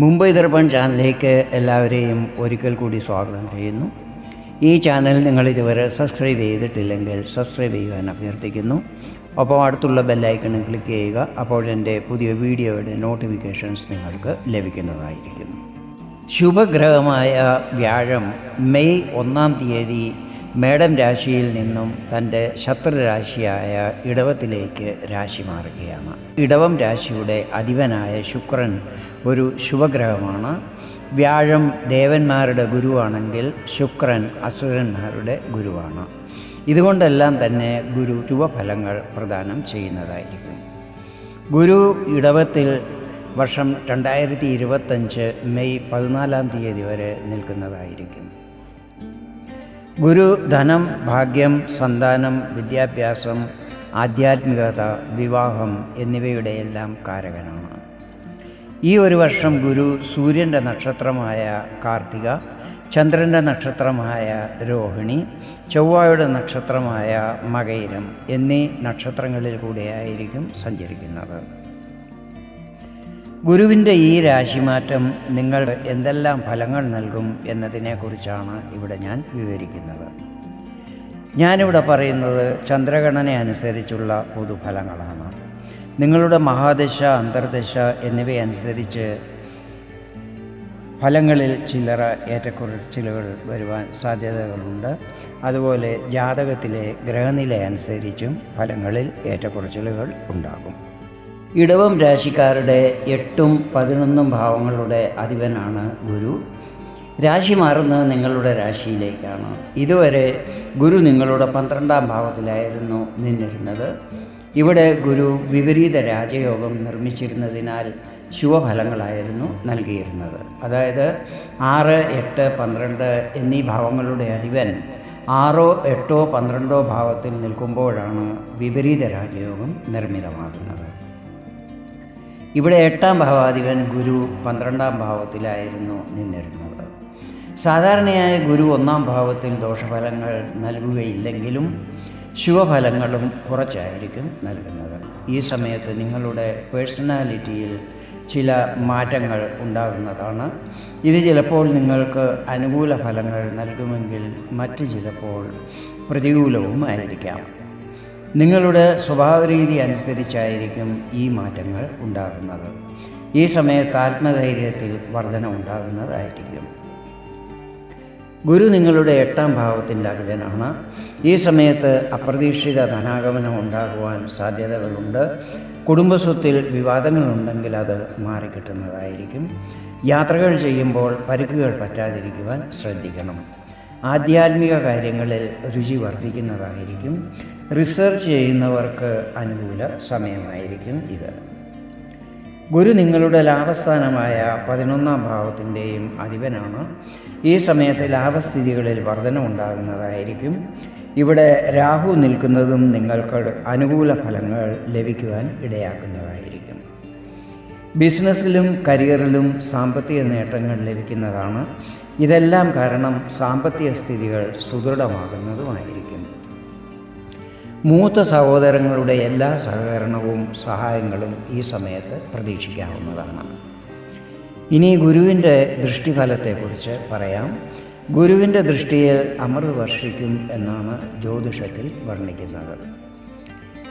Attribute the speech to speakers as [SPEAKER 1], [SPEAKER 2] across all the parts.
[SPEAKER 1] മുംബൈ ദർപ്പൺ ചാനലിലേക്ക് എല്ലാവരെയും ഒരിക്കൽ കൂടി സ്വാഗതം ചെയ്യുന്നു. ഈ ചാനൽ നിങ്ങൾ ഇതുവരെ സബ്സ്ക്രൈബ് ചെയ്തിട്ടില്ലെങ്കിൽ സബ്സ്ക്രൈബ് ചെയ്യുവാൻ അഭ്യർത്ഥിക്കുന്നു. ഒപ്പം അടുത്തുള്ള ബെല്ലൈക്കണും ക്ലിക്ക് ചെയ്യുക അപ്പോൾ എന്റെ പുതിയ വീഡിയോയുടെ നോട്ടിഫിക്കേഷൻസ് നിങ്ങൾക്ക് ലഭിക്കുന്നതായിരിക്കും ശുഭഗ്രഹമായ വ്യാഴം മെയ് ഒന്നാം തീയതി മേടം രാശിയിൽ നിന്നും തന്റെ ശത്രുരാശിയായ ഇടവത്തിലേക്ക് രാശി മാറുകയാണ്. ഇടവം രാശിയുടെ അധിപനായ ശുക്രൻ ഒരു ശുഭഗ്രഹമാണ്. വ്യാഴം ദേവന്മാരുടെ ഗുരുവാണെങ്കിൽ ശുക്രൻ അസുരന്മാരുടെ ഗുരുവാണ്. ഇതുകൊണ്ടെല്ലാം തന്നെ ഗുരു ശുഭഫലങ്ങൾ പ്രദാനം ചെയ്യുന്നതായിരിക്കും. ഗുരു ഇടവത്തിൽ വർഷം രണ്ടായിരത്തി ഇരുപത്തഞ്ച് മെയ് പതിനാലാം തീയതി വരെ നിൽക്കുന്നതായിരിക്കും. ഗുരു ധനം ഭാഗ്യം സന്താനം വിദ്യാഭ്യാസം ആധ്യാത്മികത വിവാഹം എന്നിവയുടെയെല്ലാം കാരകനാണ്. ഈ ഒരു വർഷം ഗുരു സൂര്യന്റെ നക്ഷത്രമായ കാർത്തിക ചന്ദ്രന്റെ നക്ഷത്രമായ രോഹിണി ചൊവ്വയുടെ നക്ഷത്രമായ മകയിരം എന്നീ നക്ഷത്രങ്ങളിൽ കൂടെയായിരിക്കും സഞ്ചരിക്കുന്നത്. ഗുരുവിന്റെ ഈ രാശിമാറ്റം നിങ്ങൾ എന്തെല്ലാം ഫലങ്ങൾ നൽകും എന്നതിനെക്കുറിച്ചാണ് ഇവിടെ ഞാൻ വിവരിക്കുന്നത്. ഞാനിവിടെ പറയുന്നത് ചന്ദ്രഗണന അനുസരിച്ചുള്ള പൊതുഫലങ്ങളാണ്. നിങ്ങളുടെ മഹാദശ അന്തർദശ എന്നിവയനുസരിച്ച് ഫലങ്ങളിൽ ചില്ലറ ഏറ്റക്കുറച്ചിലുകൾ വരുവാൻ സാധ്യതകളുണ്ട്. അതുപോലെ ജാതകത്തിലെ ഗ്രഹനില അനുസരിച്ചും ഫലങ്ങളിൽ ഏറ്റക്കുറച്ചിലുകൾ ഉണ്ടാകും. ഇടവം രാശിക്കാരുടെ എട്ടും പതിനൊന്നും ഭാവങ്ങളുടെ അധിപനാണ് ഗുരു. രാശി മാറുന്നത് നിങ്ങളുടെ രാശിയിലേക്കാണ്. ഇതുവരെ ഗുരു നിങ്ങളുടെ പന്ത്രണ്ടാം ഭാവത്തിലായിരുന്നു നിന്നിരുന്നത്. ഇവിടെ ഗുരു വിപരീത രാജയോഗം നിർമ്മിച്ചിരുന്നതിനാൽ ശുഭഫലങ്ങളായിരുന്നു നൽകിയിരുന്നത്. അതായത് ആറ് എട്ട് പന്ത്രണ്ട് എന്നീ ഭാവങ്ങളുടെ അധിപൻ ആറോ എട്ടോ പന്ത്രണ്ടോ ഭാവത്തിൽ നിൽക്കുമ്പോഴാണ് വിപരീത രാജയോഗം നിർമ്മിതമാകുന്നത്. ഇവിടെ എട്ടാം ഭാവാധിപൻ ഗുരു പന്ത്രണ്ടാം ഭാവത്തിലായിരുന്നു നിന്നിരുന്നത്. സാധാരണയായ ഗുരു ഒന്നാം ഭാവത്തിൽ ദോഷഫലങ്ങൾ നൽകുകയില്ലെങ്കിലും ശുഭഫലങ്ങളും കുറച്ചായിരിക്കും നൽകുന്നത്. ഈ സമയത്ത് നിങ്ങളുടെ പേഴ്സണാലിറ്റിയിൽ ചില മാറ്റങ്ങൾ ഉണ്ടാകുന്നതാണ്. ഇത് ചിലപ്പോൾ നിങ്ങൾക്ക് അനുകൂല ഫലങ്ങൾ നൽകുമെങ്കിൽ മറ്റ് ചിലപ്പോൾ പ്രതികൂലവും ആയിരിക്കാം നിങ്ങളുടെ സ്വഭാവരീതി അനുസരിച്ചായിരിക്കും ഈ മാറ്റങ്ങൾ ഉണ്ടാകുന്നത്. ഈ സമയത്ത് ആത്മധൈര്യത്തിൽ വർധന ഉണ്ടാകുന്നതായിരിക്കും. ഗുരു നിങ്ങളുടെ എട്ടാം ഭാവത്തിന്റെ അധിപനാണ്. ഈ സമയത്ത് അപ്രതീക്ഷിത ധനാഗമനം ഉണ്ടാകുവാൻ സാധ്യതകളുണ്ട്. കുടുംബസ്വത്തിൽ വിവാദങ്ങളുണ്ടെങ്കിൽ അത് മാറിക്കിട്ടുന്നതായിരിക്കും. യാത്രകൾ ചെയ്യുമ്പോൾ പരിക്കുകൾ പറ്റാതിരിക്കുവാൻ ശ്രദ്ധിക്കണം. ആധ്യാത്മിക കാര്യങ്ങളിൽ രുചി വർദ്ധിക്കുന്നതായിരിക്കും. റിസർച്ച് ചെയ്യുന്നവർക്ക് അനുകൂല സമയമായിരിക്കും ഇത്. ഗുരു നിങ്ങളുടെ ലാഭസ്ഥാനമായ പതിനൊന്നാം ഭാവത്തിന്റെയും അധിപനാണ്. ഈ സമയത്ത് ലാഭസ്ഥിതികളിൽ വർധന ഉണ്ടാകുന്നതായിരിക്കും ഇവിടെ രാഹു നിൽക്കുന്നതും നിങ്ങൾക്ക് അനുകൂല ഫലങ്ങൾ ലഭിക്കുവാൻ ഇടയാക്കുന്നതായിരിക്കും. ബിസിനസ്സിലും കരിയറിലും സാമ്പത്തിക നേട്ടങ്ങൾ ലഭിക്കുന്നതാണ്. ഇതെല്ലാം കാരണം സാമ്പത്തിക സ്ഥിതികൾ സുദൃഢമാകുന്നതുമായിരിക്കും. മൂത്ത സഹോദരങ്ങളുടെ എല്ലാ സഹകരണവും സഹായങ്ങളും ഈ സമയത്ത് പ്രതീക്ഷിക്കാവുന്നതാണ്. ഇനി ഗുരുവിന്റെ ദൃഷ്ടിഫലത്തെക്കുറിച്ച് പറയാം. ഗുരുവിന്റെ ദൃഷ്ടിയിൽ അമൃത് വർഷിക്കും എന്നാണ് ജ്യോതിഷത്തിൽ വർണിക്കുന്നത്.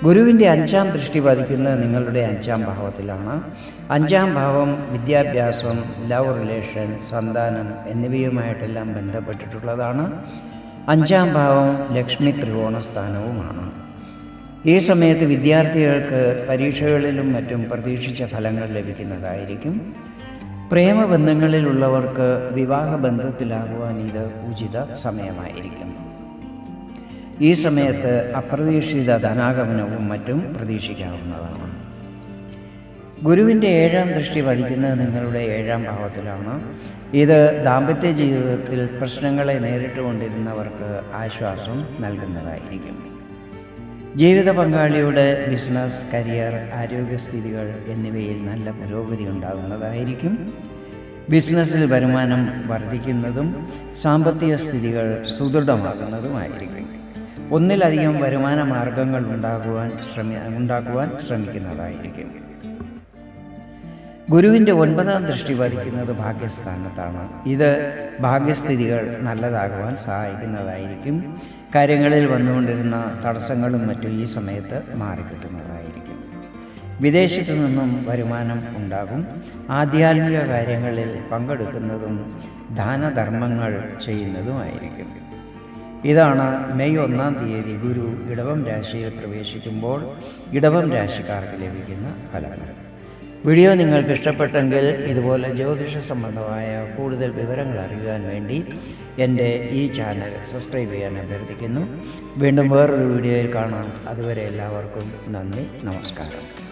[SPEAKER 1] ഗുരുവിന്റെ അഞ്ചാം ദൃഷ്ടി പതിക്കുന്നത് നിങ്ങളുടെ അഞ്ചാം ഭാവത്തിലാണ്. അഞ്ചാം ഭാവം വിദ്യാഭ്യാസം ലവ് റിലേഷൻ സന്താനം എന്നിവയുമായിട്ടെല്ലാം ബന്ധപ്പെട്ടിട്ടുള്ളതാണ്. അഞ്ചാം ഭാവം ലക്ഷ്മി ത്രികോണ സ്ഥാനവുമാണ്. ഈ സമയത്ത് വിദ്യാർത്ഥികൾക്ക് പരീക്ഷകളിലും മറ്റും പ്രതീക്ഷിച്ച ഫലങ്ങൾ ലഭിക്കുന്നതായിരിക്കും. പ്രേമബന്ധങ്ങളിലുള്ളവർക്ക് വിവാഹബന്ധത്തിലാകുവാൻ ഇത് ഉചിത സമയമായിരിക്കും. ഈ സമയത്ത് അപ്രതീക്ഷിത ധനാഗമനവും മറ്റും പ്രതീക്ഷിക്കാവുന്നതാണ്. ഗുരുവിന്റെ ഏഴാം ദൃഷ്ടി പതിക്കുന്നത് നിങ്ങളുടെ ഏഴാം ഭാവത്തിലാണ്. ഇത് ദാമ്പത്യ ജീവിതത്തിൽ പ്രശ്നങ്ങളെ നേരിട്ടുകൊണ്ടിരുന്നവർക്ക് ആശ്വാസം നൽകുന്നതായിരിക്കും. ജീവിത പങ്കാളിയുടെ ബിസിനസ് കരിയർ ആരോഗ്യസ്ഥിതികൾ എന്നിവയിൽ നല്ല പുരോഗതി ഉണ്ടാകുന്നതായിരിക്കും. ബിസിനസ്സിൽ വരുമാനം വർദ്ധിക്കുന്നതും സാമ്പത്തിക സ്ഥിതികൾ സുദൃഢമാകുന്നതുമായിരിക്കും. ഒന്നിലധികം വരുമാന മാർഗങ്ങൾ ഉണ്ടാകുവാൻ ശ്രമി ഉണ്ടാക്കുവാൻ ശ്രമിക്കുന്നതായിരിക്കും. ഗുരുവിന്റെ ഒൻപതാം ദൃഷ്ടി വധിക്കുന്നത് ഭാഗ്യസ്ഥാനത്താണ്. ഇത് ഭാഗ്യസ്ഥിതികൾ നല്ലതാകുവാൻ സഹായിക്കുന്നതായിരിക്കും. കാര്യങ്ങളിൽ വന്നുകൊണ്ടിരുന്ന തടസ്സങ്ങളും മറ്റും ഈ സമയത്ത് മാറിക്കിട്ടുന്നതായിരിക്കും. വിദേശത്തു നിന്നും വരുമാനം ഉണ്ടാകും. ആധ്യാത്മിക കാര്യങ്ങളിൽ പങ്കെടുക്കുന്നതും ദാനധർമ്മങ്ങൾ ചെയ്യുന്നതുമായിരിക്കും. ഇതാണ് മെയ് ഒന്നാം തീയതി ഗുരു ഇടവം രാശിയിൽ പ്രവേശിക്കുമ്പോൾ ഇടവം രാശിക്കാർക്ക് ലഭിക്കുന്ന ഫലങ്ങൾ. വീഡിയോ നിങ്ങൾക്ക് ഇഷ്ടപ്പെട്ടെങ്കിൽ ഇതുപോലെ ജ്യോതിഷ സംബന്ധമായ കൂടുതൽ വിവരങ്ങൾ അറിയുവാൻ വേണ്ടി എന്റെ ഈ ചാനൽ സബ്സ്ക്രൈബ് ചെയ്യാൻ അഭ്യർത്ഥിക്കുന്നു. വീണ്ടും വേറൊരു വീഡിയോയിൽ കാണാം. അതുവരെ എല്ലാവർക്കും നന്ദി നമസ്കാരം.